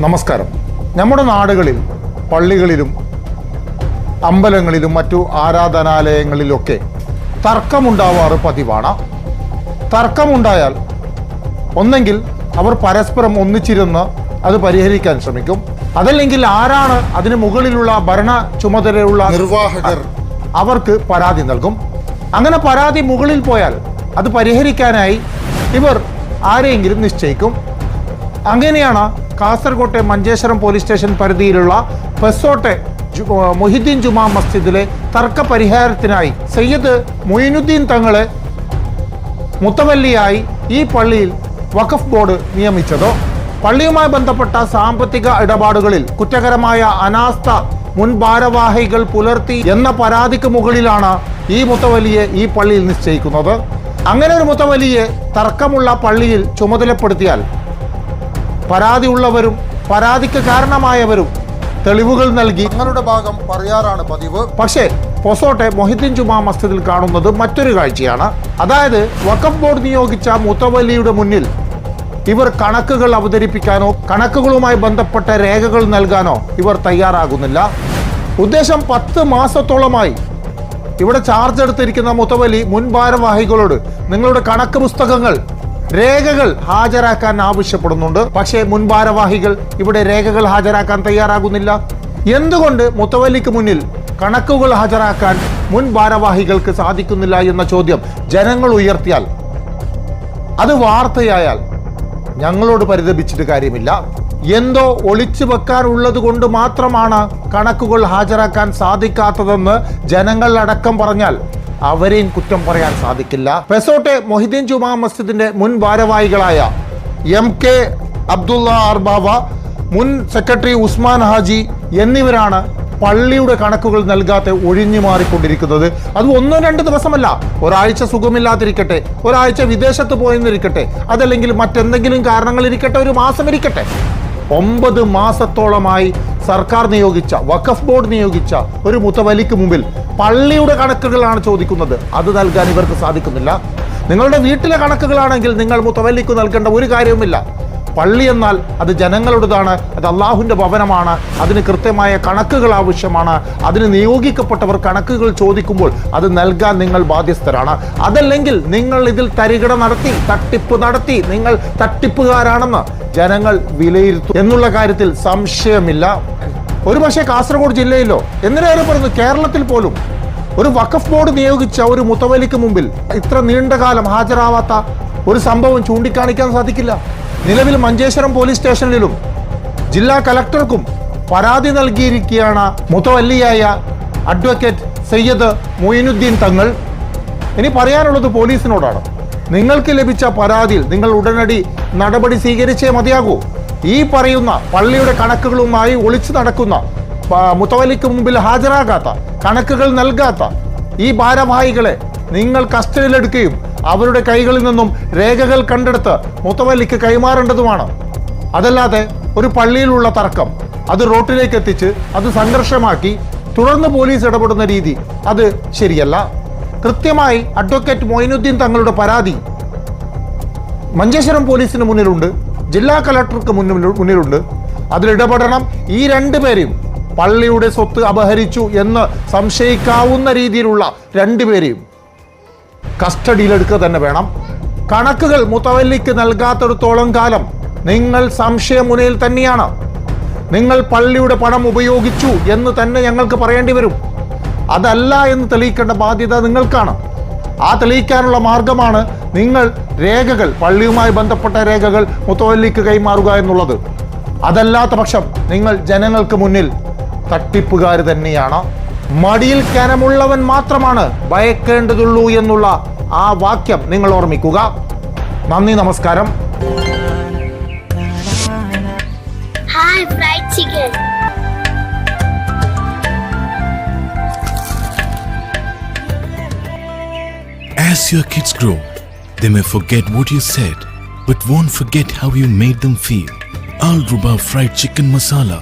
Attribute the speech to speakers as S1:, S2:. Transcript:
S1: നമസ്കാരം. നമ്മുടെ നാടുകളിൽ പള്ളികളിലും അമ്പലങ്ങളിലും മറ്റു ആരാധനാലയങ്ങളിലൊക്കെ തർക്കമുണ്ടാവാറ് പതിവാണ്. തർക്കമുണ്ടായാൽ ഒന്നെങ്കിൽ അവർ പരസ്പരം ഒന്നിച്ചിരുന്ന് അത് പരിഹരിക്കാൻ ശ്രമിക്കും. അതല്ലെങ്കിൽ ആരാണ് അതിന് മുകളിലുള്ള ഭരണ ചുമതലയുള്ള നിർവാഹകർ. അവർക്ക് പരാതി നൽകും. അങ്ങനെ പരാതി മുകളിൽ പോയാൽ അത് പരിഹരിക്കാനായി ഇവർ ആരെയെങ്കിലും നിശ്ചയിക്കും. അങ്ങനെയാണ് കാസർകോട്ടെ മഞ്ചേശ്വരം പോലീസ് സ്റ്റേഷൻ പരിധിയിലുള്ള പെസോട്ടെ മൊഹിദ്ദീൻ ജുമാ മസ്ജിദിലെ തർക്ക പരിഹാരത്തിനായി സയ്യിദ് മൊയിനുദ്ദീൻ തങ്ങളെ മുത്തവല്ലിയായി ഈ പള്ളിയിൽ വഖഫ് ബോർഡ് നിയമിച്ചതോ? പള്ളിയുമായി ബന്ധപ്പെട്ട സാമ്പത്തിക ഇടപാടുകളിൽ കുറ്റകരമായ അനാസ്ഥ മുൻ ഭാരവാഹികൾ പുലർത്തി എന്ന പരാതിക്ക് മുകളിലാണ് ഈ മുത്തവലിയെ ഈ പള്ളിയിൽ നിശ്ചയിക്കുന്നത്. അങ്ങനെ ഒരു മുത്തവലിയെ തർക്കമുള്ള പള്ളിയിൽ ചുമതലപ്പെടുത്തിയാൽ പരാതിയുള്ളവരും പരാതിക്ക് കാരണമായവരും തെളിവുകൾ നൽകി. തങ്ങളുടെ ഭാഗം പറയാറാണ് പതിവ്. പക്ഷേ പൊസോട്ടെ മൊഹിദ്ദീൻ ജുമാ മസ്ജിദിൽ കാണുന്നത് മറ്റൊരു കാഴ്ചയാണ്. അതായത് വക്കം ബോർഡ് നിയോഗിച്ച മുത്തവലിയുടെ മുന്നിൽ ഇവർ കണക്കുകൾ അവതരിപ്പിക്കാനോ കണക്കുകളുമായി ബന്ധപ്പെട്ട രേഖകൾ നൽകാനോ ഇവർ തയ്യാറാകുന്നില്ല. ഉദ്ദേശം പത്ത് മാസത്തോളമായി ഇവിടെ ചാർജ് എടുത്തിരിക്കുന്ന മുത്തവലി മുൻ ഭാരവാഹികളോട് നിങ്ങളുടെ കണക്ക് പുസ്തകങ്ങൾ രേഖകൾ ഹാജരാക്കാൻ ആവശ്യപ്പെടുന്നുണ്ട്. പക്ഷേ മുൻ ഭാരവാഹികൾ ഇവിടെ രേഖകൾ ഹാജരാക്കാൻ തയ്യാറാകുന്നില്ല. എന്തുകൊണ്ട് മുത്തവല്ലിക്ക് മുന്നിൽ കണക്കുകൾ ഹാജരാക്കാൻ മുൻ ഭാരവാഹികൾക്ക് സാധിക്കുന്നില്ല എന്ന ചോദ്യം ജനങ്ങൾ ഉയർത്തിയാൽ അത് വാർത്തയായാൽ ഞങ്ങളോട് പരിതപിച്ചിട്ട് കാര്യമില്ല. എന്തോ ഒളിച്ചു വെക്കാനുള്ളത് കൊണ്ട് മാത്രമാണ് കണക്കുകൾ ഹാജരാക്കാൻ സാധിക്കാത്തതെന്ന് ജനങ്ങൾ അടക്കം പറഞ്ഞാൽ അവരെയും കുറ്റം പറയാൻ സാധിക്കില്ല. പെസോട്ടെ മൊഹിദ്ദീൻ ജുമാ മസ്ജിദിന്റെ മുൻ ഭാരവാഹികളായ എം കെ അബ്ദുള്ള അർബാവ മുൻ സെക്രട്ടറി ഉസ്മാൻ ഹാജി എന്നിവരാണ് പള്ളിയുടെ കണക്കുകൾ നൽകാതെ ഒഴിഞ്ഞു മാറിക്കൊണ്ടിരിക്കുന്നത്. അത് ഒന്നോ രണ്ട് ദിവസമല്ല. ഒരാഴ്ച സുഖമില്ലാതിരിക്കട്ടെ ഒരാഴ്ച വിദേശത്ത് പോയെന്നിരിക്കട്ടെ അതല്ലെങ്കിൽ മറ്റെന്തെങ്കിലും കാരണങ്ങൾ ഇരിക്കട്ടെ ഒരു മാസം ഇരിക്കട്ടെ ഒമ്പത് മാസത്തോളമായി സർക്കാർ നിയോഗിച്ച വഖഫ് ബോർഡ് നിയോഗിച്ച ഒരു മുത്തവലിക്ക് മുമ്പിൽ പള്ളിയുടെ കണക്കുകളാണ് ചോദിക്കുന്നത്. അത് നൽകാൻ ഇവർക്ക് സാധിക്കുന്നില്ല. നിങ്ങളുടെ വീട്ടിലെ കണക്കുകളാണെങ്കിൽ നിങ്ങൾ മുത്തവല്ലിക്ക് നൽകേണ്ട ഒരു കാര്യവുമില്ല. പള്ളി എന്നാൽ അത് ജനങ്ങളുടേതാണ് അത് അള്ളാഹുവിന്റെ ഭവനമാണ് അതിന് കൃത്യമായ കണക്കുകൾ ആവശ്യമാണ്. അതിന് നിയോഗിക്കപ്പെട്ടവർ കണക്കുകൾ ചോദിക്കുമ്പോൾ അത് നൽകാൻ നിങ്ങൾ ബാധ്യസ്ഥരാണ്. അതല്ലെങ്കിൽ നിങ്ങൾ ഇതിൽ തരികിട നടത്തി തട്ടിപ്പ് നടത്തി നിങ്ങൾ തട്ടിപ്പുകാരാണെന്ന് ജനങ്ങൾ വിലയിരുത്തും എന്നുള്ള കാര്യത്തിൽ സംശയമില്ല. ഒരുപക്ഷെ കാസർഗോഡ് ജില്ലയിലോ എന്തിനേറെ പറയുന്നു കേരളത്തിൽ പോലും ഒരു വഖഫ് ബോർഡ് നിയോഗിച്ച ഒരു മുത്തവലിക്ക് മുമ്പിൽ ഇത്ര നീണ്ടകാലം ഹാജരാവാത്ത ഒരു സംഭവം ചൂണ്ടിക്കാണിക്കാൻ സാധിക്കില്ല. നിലവിൽ മഞ്ചേശ്വരം പോലീസ് സ്റ്റേഷനിലും ജില്ലാ കലക്ടർക്കും പരാതി നൽകിയിരിക്കുകയാണ് മുത്തവല്ലിയായ അഡ്വക്കേറ്റ് സയ്യദ് മൊയിനുദ്ദീൻ തങ്ങൾ. ഇനി പറയാനുള്ളത് പോലീസിനോടാണ്. നിങ്ങൾക്ക് ലഭിച്ച പരാതിയിൽ നിങ്ങൾ ഉടനടി നടപടി സ്വീകരിച്ചേ മതിയാകൂ. ഈ പറയുന്ന പള്ളിയുടെ കണക്കുകളുമായി ഒളിച്ചു നടക്കുന്ന മുത്തവലിക്ക് മുമ്പിൽ ഹാജരാകാത്ത കണക്കുകൾ നൽകാത്ത ഈ ഭാരവാഹികളെ നിങ്ങൾ കസ്റ്റഡിയിലെടുക്കുകയും അവരുടെ കൈകളിൽ നിന്നും രേഖകൾ കണ്ടെടുത്ത് മുത്തവല്ലിക്ക് കൈമാറേണ്ടതുമാണ്. അതല്ലാതെ ഒരു പള്ളിയിലുള്ള തർക്കം അത് റോട്ടിലേക്ക് എത്തിച്ച് അത് സംഘർഷമാക്കി തുടർന്ന് പോലീസ് ഇടപെടുന്ന രീതി അത് ശരിയല്ല. കൃത്യമായി അഡ്വക്കേറ്റ് മൊയിനുദ്ദീൻ തങ്ങളുടെ പരാതി മഞ്ചേശ്വരം പോലീസിന് മുന്നിലുണ്ട് ജില്ലാ കളക്ടർക്ക് മുന്നിൽ മുന്നിലുണ്ട്. അതിലിടപെടണം ഈ ഈ രണ്ടുപേരെയും പള്ളിയുടെ സ്വത്ത് അപഹരിച്ചു എന്ന് സംശയിക്കാവുന്ന രീതിയിലുള്ള രണ്ടുപേരെയും കസ്റ്റഡിയിലെടുക്കുക തന്നെ വേണം. കണക്കുകൾ മുത്തവല്ലിക്ക് നൽകാത്തിടത്തോളം കാലം നിങ്ങൾ സംശയമുനയിൽ തന്നെയാണ്. നിങ്ങൾ പള്ളിയുടെ പണം ഉപയോഗിച്ചു എന്ന് തന്നെ ഞങ്ങൾക്ക് പറയേണ്ടി വരും. അതല്ല എന്ന് തെളിയിക്കേണ്ട ബാധ്യത നിങ്ങൾക്കാണ്. ആ തെളിയിക്കാനുള്ള മാർഗമാണ് നിങ്ങൾ രേഖകൾ പള്ളിയുമായി ബന്ധപ്പെട്ട രേഖകൾ മുത്തവല്ലിക്ക് കൈമാറുക എന്നുള്ളത്. അതല്ലാത്ത പക്ഷം നിങ്ങൾ ജനങ്ങൾക്ക് മുന്നിൽ തട്ടിപ്പുകാർ തന്നെയാണ്. മടിയിൽ കനമുള്ളവൻ മാത്രമാണ് ഭയക്കേണ്ടതുള്ളൂ എന്നുള്ള ആ വാക്യം നിങ്ങൾ ഓർമ്മിക്കുക നന്ദി നമസ്കാരം
S2: Hi, fried chicken.
S3: As your kids grow, they may forget what you said, but won't forget how you made them feel. Al Ruba Fried Chicken Masala